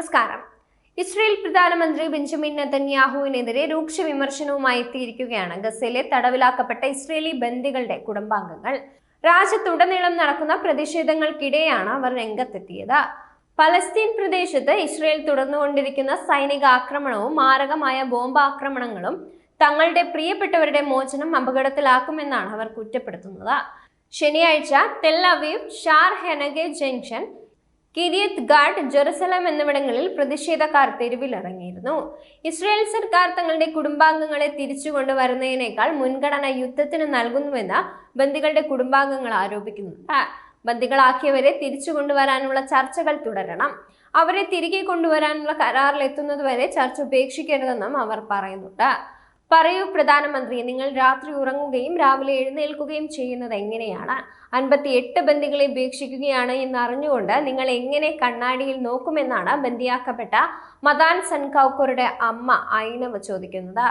നമസ്കാരം. ഇസ്രയേൽ പ്രധാനമന്ത്രി ബെഞ്ചമിൻ നെതന്യാഹുവിനെതിരെ രൂക്ഷ വിമർശനവുമായി എത്തിയിരിക്കുകയാണ് ഗസയിലെ തടവിലാക്കപ്പെട്ട ഇസ്രയേലി ബന്ദികളുടെ കുടുംബാംഗങ്ങൾ. രാജ്യത്തുടനീളം നടക്കുന്ന പ്രതിഷേധങ്ങൾക്കിടെയാണ് അവർ രംഗത്തെത്തിയത്. പലസ്തീൻ പ്രദേശത്ത് ഇസ്രയേൽ തുടർന്നുകൊണ്ടിരിക്കുന്ന സൈനിക ആക്രമണവും മാരകമായ ബോംബാക്രമണങ്ങളും തങ്ങളുടെ പ്രിയപ്പെട്ടവരുടെ മോചനം അപകടത്തിലാക്കുമെന്നാണ് അവർ കുറ്റപ്പെടുത്തുന്നത്. ശനിയാഴ്ച Tel Aviv Shaar Hanegev junction Kiryat Gat Jerusalem എന്നിവിടങ്ങളിൽ പ്രതിഷേധക്കാർ തെരുവിലിറങ്ങിയിരുന്നു. ഇസ്രായേൽ സർക്കാർ തങ്ങളുടെ കുടുംബാംഗങ്ങളെ തിരിച്ചു കൊണ്ടുവരുന്നതിനേക്കാൾ മുൻഗണന യുദ്ധത്തിന് നൽകുന്നുവെന്ന് ബന്ദികളുടെ കുടുംബാംഗങ്ങൾ ആരോപിക്കുന്നുണ്ട് ബന്ദികളാക്കിയവരെ തിരിച്ചു കൊണ്ടുവരാനുള്ള ചർച്ചകൾ തുടരണം. അവരെ തിരികെ കൊണ്ടുവരാനുള്ള കരാറിലെത്തുന്നതുവരെ ചർച്ച ഉപേക്ഷിക്കരുതെന്നും അവർ പറയുന്നുണ്ട്. പറയൂ പ്രധാനമന്ത്രി നിങ്ങൾ രാത്രി ഉറങ്ങുകയും രാവിലെ എഴുന്നേൽക്കുകയും ചെയ്യുന്നത് എങ്ങനെയാണ്? അൻപത്തി എട്ട് ബന്ദികളെ ഉപേക്ഷിക്കുകയാണ് എന്ന് അറിഞ്ഞുകൊണ്ട് നിങ്ങൾ എങ്ങനെ കണ്ണാടിയിൽ നോക്കുമെന്നാണ് ബന്ദിയാക്കപ്പെട്ട മദാൻ സൻകൗക്കോറുടെ അമ്മ ഐനവ് ചോദിക്കുന്നത്.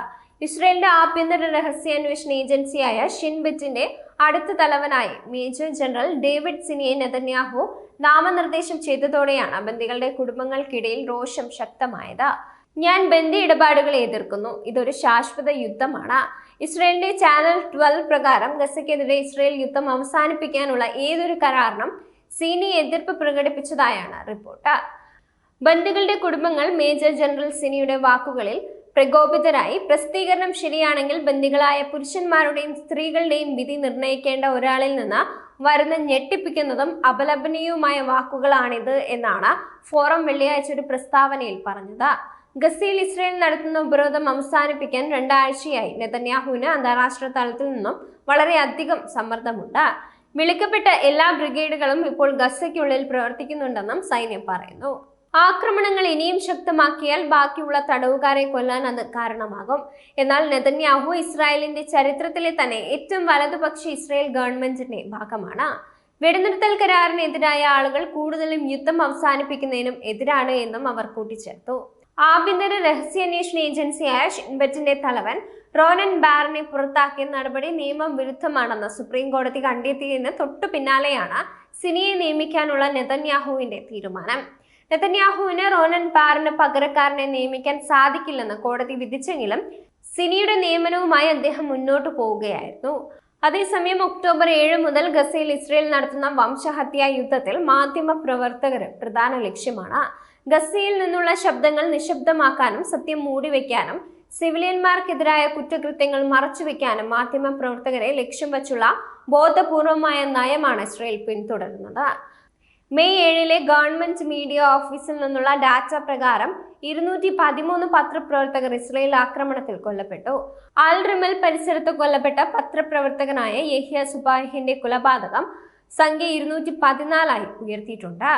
ഇസ്രയേലിന്റെ ആഭ്യന്തര രഹസ്യാന്വേഷണ ഏജൻസിയായ ഷിൻബിറ്റിന്റെ അടുത്ത തലവനായി മേജർ ജനറൽ ഡേവിഡ് സിനിയെ നെതന്യാഹു നാമനിർദ്ദേശം ചെയ്തതോടെയാണ് ബന്ദികളുടെ കുടുംബങ്ങൾക്കിടയിൽ രോഷം ശക്തമായത്. ഞാൻ ബന്ദി ഇടപാടുകളെ എതിർക്കുന്നു. ഇതൊരു ശാശ്വത യുദ്ധമാണ്. ഇസ്രയേലിന്റെ ചാനൽ ട്വൽവ് പ്രകാരം ഗസയ്ക്കെതിരെ ഇസ്രയേൽ യുദ്ധം അവസാനിപ്പിക്കാനുള്ള ഏതൊരു കരാറിനും സീനി എതിർപ്പ് പ്രകടിപ്പിച്ചതായാണ് റിപ്പോർട്ട്. ബന്ധുക്കളുടെ കുടുംബങ്ങൾ മേജർ ജനറൽ സിനിയുടെ വാക്കുകളിൽ പ്രകോപിതരായി. പ്രസിദ്ധീകരണം ശരിയാണെങ്കിൽ ബന്ദികളായ പുരുഷന്മാരുടെയും സ്ത്രീകളുടെയും വിധി നിർണയിക്കേണ്ട ഒരാളിൽ നിന്ന് വരുന്ന ഞെട്ടിപ്പിക്കുന്നതും അപലപനീയവുമായ വാക്കുകളാണിത് എന്നാണ് ഫോറം വെള്ളിയാഴ്ച ഒരു പ്രസ്താവനയിൽ പറഞ്ഞത്. ഗസയിൽ ഇസ്രയേൽ നടത്തുന്ന ഉപരോധം അവസാനിപ്പിക്കാൻ രണ്ടാഴ്ചയായി നെതന്യാഹുവിന് അന്താരാഷ്ട്ര തലത്തിൽ നിന്നും വളരെയധികം സമ്മർദ്ദമുണ്ട്. വിളിക്കപ്പെട്ട എല്ലാ ബ്രിഗേഡുകളും ഇപ്പോൾ ഗസയ്ക്കുള്ളിൽ പ്രവർത്തിക്കുന്നുണ്ടെന്നും സൈന്യം പറയുന്നു. ആക്രമണങ്ങൾ ഇനിയും ശക്തമാക്കിയാൽ ബാക്കിയുള്ള തടവുകാരെ കൊല്ലാൻ അത് കാരണമാകും. എന്നാൽ നെതന്യാഹു ഇസ്രായേലിന്റെ ചരിത്രത്തിലെ തന്നെ ഏറ്റവും വലതുപക്ഷ ഇസ്രായേൽ ഗവൺമെന്റിന്റെ ഭാഗമാണ്. വെടിനിർത്തൽ കരാറിനെതിരായ ആളുകൾ കൂടുതലും യുദ്ധം അവസാനിപ്പിക്കുന്നതിനും എതിരാണ് എന്നും അവർ കൂട്ടിച്ചേർത്തു. ആഭ്യന്തര രഹസ്യാന്വേഷണ ഏജൻസിയായ ഷിൻബറ്റിന്റെ തലവൻ റോനൻ ബാറിനെ പുറത്താക്കിയ നടപടി നിയമം വിരുദ്ധമാണെന്ന് സുപ്രീം കോടതി കണ്ടെത്തിയതിന് തൊട്ടു പിന്നാലെയാണ് സിനിയെ നിയമിക്കാനുള്ള നെതന്യാഹുവിന്റെ തീരുമാനം. നെതന്യാഹുവിന് റോനൻ ബാറിന് പകരക്കാരനെ നിയമിക്കാൻ സാധിക്കില്ലെന്ന് കോടതി വിധിച്ചെങ്കിലും സിനിയുടെ നിയമനവുമായി അദ്ദേഹം മുന്നോട്ടു പോവുകയായിരുന്നു. അതേസമയം ഒക്ടോബർ ഏഴ് മുതൽ ഗസയിൽ ഇസ്രയേൽ നടത്തുന്ന വംശഹത്യാ യുദ്ധത്തിൽ മാധ്യമ പ്രവർത്തകർ പ്രധാന ലക്ഷ്യമാണ്. ഗസയിൽ നിന്നുള്ള ശബ്ദങ്ങൾ നിശബ്ദമാക്കാനും സത്യം മൂടിവെക്കാനും സിവിലിയന്മാർക്കെതിരായ കുറ്റകൃത്യങ്ങൾ മറച്ചുവെക്കാനും മാധ്യമ പ്രവർത്തകരെ ലക്ഷ്യം വച്ചുള്ള ബോധപൂർവമായ നയമാണ് ഇസ്രയേൽ പിന്തുടരുന്നത്. മെയ് ഏഴിലെ ഗവൺമെന്റ് മീഡിയ ഓഫീസിൽ നിന്നുള്ള ഡാറ്റ പ്രകാരം ഇരുന്നൂറ്റി പതിമൂന്ന് പത്രപ്രവർത്തകർ ഇസ്രയേൽ ആക്രമണത്തിൽ കൊല്ലപ്പെട്ടു. അൽ റിമൽ പരിസരത്ത് കൊല്ലപ്പെട്ട പത്രപ്രവർത്തകനായ യഹ്യ സുബാഹിന്റെ കൊലപാതകം സംഖ്യ ഇരുന്നൂറ്റി പതിനാലായി ഉയർത്തിയിട്ടുണ്ട്.